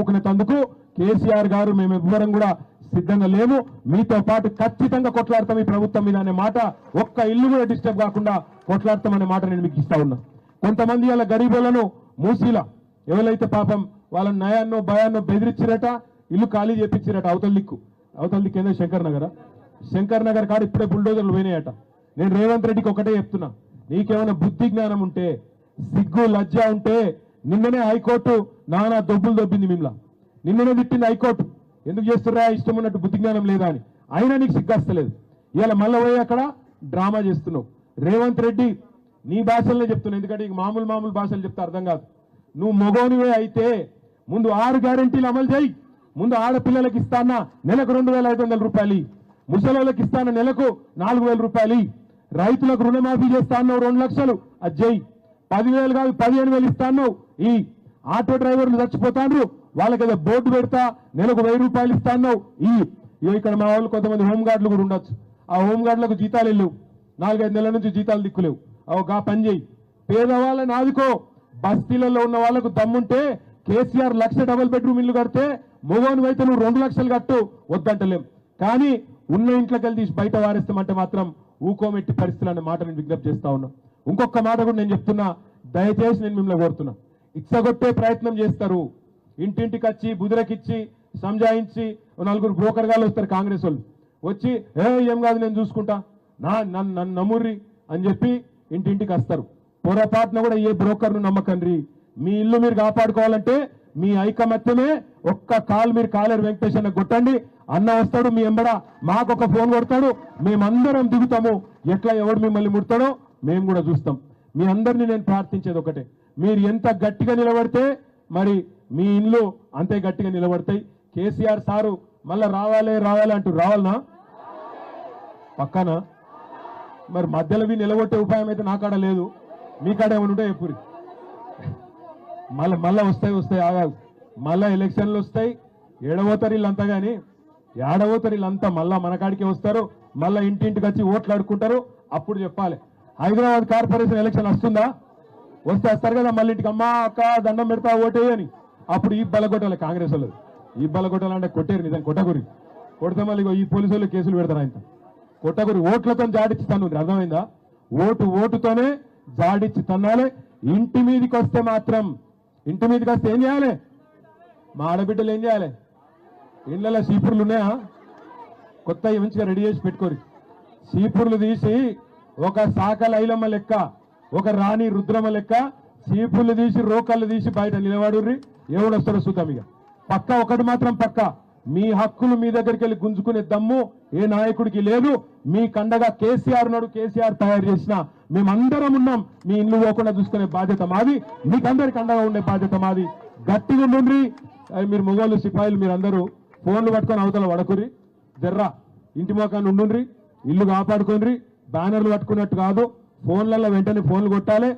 ఊకునేందుకు కేసీఆర్ గారు మేము ఎవ్వరం కూడా సిద్ధంగా లేము. మీతో పాటు ఖచ్చితంగా కొట్లాడతాం ఈ ప్రభుత్వం మీద అనే మాట. ఒక్క ఇల్లు కూడా డిస్టర్బ్ కాకుండా కొట్లాడతామనే మాట నేను మీకు ఇస్తా ఉన్నా. కొంతమంది అలా గరీబులను మూసీల ఎవరైతే పాపం వాళ్ళ నయాన్నో భయాన్నో బెదిరించిరట ఇల్లు ఖాళీ చేపించిరట అవతల దిక్కు. అవతల దిక్కు ఏందో శంకర్ నగర్. శంకర్ నగర్ కాడ ఇప్పుడే బుల్డోజర్లు పోయినాయట. నేను రేవంత్ రెడ్డికి ఒకటే చెప్తున్నా. నీకేమైనా బుద్ధి జ్ఞానం ఉంటే సిగ్గు లజ్జ ఉంటే నిన్ననే హైకోర్టు నానా దొబ్బులు దొబ్బింది మిమ్మల్ని. నిన్ననే తిట్టింది హైకోర్టు. ఎందుకు చేస్తుర్రా? ఇష్టం ఉన్నట్టు బుద్ధి జ్ఞానం లేదా అని. అయినా నీకు సిగ్గస్తలేదు. ఇవాళ మళ్ళీ పోయి అక్కడ డ్రామా చేస్తున్నావు. రేవంత్ రెడ్డి నీ భాషలనే చెప్తున్నా ఎందుకంటే నీకు మామూలు మామూలు భాషలు చెప్తే అర్థం కాదు. నువ్వు మగోనివే అయితే ముందు ఆరు గ్యారెంటీలు అమలు చేయి. ముందు ఆడపిల్లలకి ఇస్తానా నెలకు రెండు వేల ఐదు వందల రూపాయలు. ముసలోళ్ళకి ఇస్తాన నెలకు నాలుగు వేల రూపాయలు. రైతులకు రుణమాఫీ చేస్తా అన్నావు రెండు లక్షలు. అది చేయి. పదివేలు కాదు పదిహేను వేలు ఇస్తాను. ఈ ఆటో డ్రైవర్లు చచ్చిపోతాను వాళ్ళకి ఏదో బోర్డు పెడతా నెలకు వెయ్యి రూపాయలు ఇస్తాను. ఈ ఇక్కడ మా వాళ్ళు కొంతమంది హోంగార్డులు కూడా ఉండొచ్చు. ఆ హోంగార్డులకు జీతాలు వెళ్ళవు. నాలుగైదు నెలల నుంచి జీతాలు దిక్కులేవు. అవు గా పని చేయి. పేదవాళ్ళని ఆదుకో. బస్తీలలో ఉన్న వాళ్ళకు దమ్ముంటే కేసీఆర్ లక్ష డబుల్ బెడ్రూమ్ ఇల్లు కడితే మొగోను అయితే నువ్వు రెండు లక్షలు కట్టు. వద్దంటలేం. కానీ ఉన్న ఇంట్లోకి వెళ్ళి తీసి బయట వారేస్తామంటే మాత్రం ఊకోమెట్టి పరిస్థితులు అనే మాట నేను విజ్ఞప్తి చేస్తా ఉన్నాం. ఇంకొక మాట కూడా నేను చెప్తున్నా. దయచేసి నేను మిమ్మల్ని కోరుతున్నా. ఇచ్చగొట్టే ప్రయత్నం చేస్తారు. ఇంటింటికి వచ్చి బుదిరకిచ్చి సంజాయించి నలుగురు బ్రోకర్ గాలు వస్తారు కాంగ్రెస్ వాళ్ళు. వచ్చి ఏ ఏం కాదు నేను చూసుకుంటా. నా నన్ను నన్ను నమ్ముర్రి అని చెప్పి ఇంటింటికి వస్తారు. పొరపాటున కూడా ఏ బ్రోకర్ను నమ్మకండి. మీ ఇల్లు మీరు కాపాడుకోవాలంటే మీ ఐకమత్యమే. ఒక్క కాల్ మీరు కాలేరు వెంకటేష్ అన్న కొట్టండి. అన్న వస్తాడు మీ ఎంబడ. మాకొక ఫోన్ కొడతాడు. మేమందరం దిగుతాము. ఎట్లా ఎవడు మిమ్మల్ని ముడతాడో మేము కూడా చూస్తాం. మీ అందరినీ నేను ప్రార్థించేది ఒకటే. మీరు ఎంత గట్టిగా నిలబడితే మరి మీ ఇండ్లు అంతే గట్టిగా నిలబడతాయి. కేసీఆర్ సారు మళ్ళీ రావాలి రావాలి అంటూ రావాలనా? పక్కన? మరి మధ్యలో నిలబొట్టే ఉపాయం అయితే నా కాడ లేదు. మీ కాడ ఏమైనా ఉంటే ఎప్పుడు మళ్ళీ మళ్ళీ వస్తాయి వస్తాయి ఆగా. మళ్ళీ ఎలక్షన్లు వస్తాయి. ఏడవతారు వీళ్ళంతా కానీ ఏడవతారు వీళ్ళంతా మళ్ళీ మన కాడికే వస్తారు. మళ్ళీ ఇంటింటికి వచ్చి ఓట్లు ఆడుకుంటారు. అప్పుడు చెప్పాలి. హైదరాబాద్ కార్పొరేషన్ ఎలక్షన్ వస్తుందా? వస్తే వస్తారు కదా మళ్ళీ ఇంటికి అమ్మా అక్క దండం పెడతా ఓటేయని అప్పుడు ఈ బలగొట్టాలి కాంగ్రెస్ వాళ్ళు. ఈ బలగొట్టాలంటే కొట్టేరు నిజం కొట్టగురి కొడితే మళ్ళీ ఇగో ఈ పోలీసు వాళ్ళు కేసులు పెడతారు ఆయన కొట్టగురి ఓట్లతో జాడిచ్చి తను అర్థమైందా? ఓటు ఓటుతోనే జాడిచ్చి తన్నాలి. ఇంటి మీదకి వస్తే మాత్రం ఇంటి మీదకి వస్తే ఏం చేయాలి? మా ఆడబిడ్డలు ఏం చేయాలి? ఇళ్ళలో సీపుర్లు ఉన్నాయా? కొత్త మంచిగా రెడీ చేసి పెట్టుకోరు. సీపుర్లు తీసి ఒక సాకల ఐలమ్మ లెక్క ఒక రాణి రుద్రమ లెక్క చీపులు తీసి రోకళ్ళు తీసి బయట నిలబడుర్రి. ఎవడు వస్తాడో చూద్దాం ఇక. పక్క ఒకటి మాత్రం పక్క. మీ హక్కులు మీ దగ్గరికి వెళ్ళి గుంజుకునే దమ్ము ఏ నాయకుడికి లేదు. మీ కండగా కేసీఆర్ నాడు కేసీఆర్ తయారు చేసిన. మేమందరం ఉన్నాం. మీ ఇల్లు పోకుండా చూసుకునే బాధ్యత మాది. మీకందరికి అండగా ఉండే బాధ్యత మాది. గట్టిగా ఉండుండ్రి మీరు మొగోళ్ళు సిపాయిలు మీరందరూ ఫోన్లు పట్టుకొని అవతల వడకురి జర్రా ఇంటి మోకాన్ని ఉండుండ్రి ఇల్లు కాపాడుకోండి బ్యానర్లు పట్టుకున్నట్టు కాదు ఫోన్లలో వెంటనే ఫోన్లు కొట్టాలి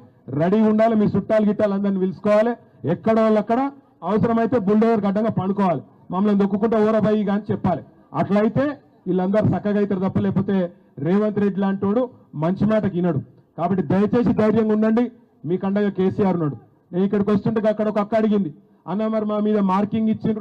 రెడీ ఉండాలి మీ చుట్టాలు గిట్టాలు అందరిని పిలుచుకోవాలి ఎక్కడ వాళ్ళు అక్కడ అవసరమైతే బుల్డోజర్ గడ్డంగా పండుకోవాలి మమ్మల్ని దొక్కుకుంటే ఊరబాయి కానీ చెప్పాలి. అట్లయితే వీళ్ళందరూ చక్కగా అవుతారు తప్ప లేకపోతే రేవంత్ రెడ్డి లాంటోడు మంచి మాటకి వినడు. కాబట్టి దయచేసి ధైర్యంగా ఉండండి మీ కండగా కేసీఆర్ ఉన్నాడు. నేను ఇక్కడికి వస్తుంటే అక్కడ ఒక అక్క అడిగింది అన్న మరి మా మీద మార్కింగ్ ఇచ్చిండ్రు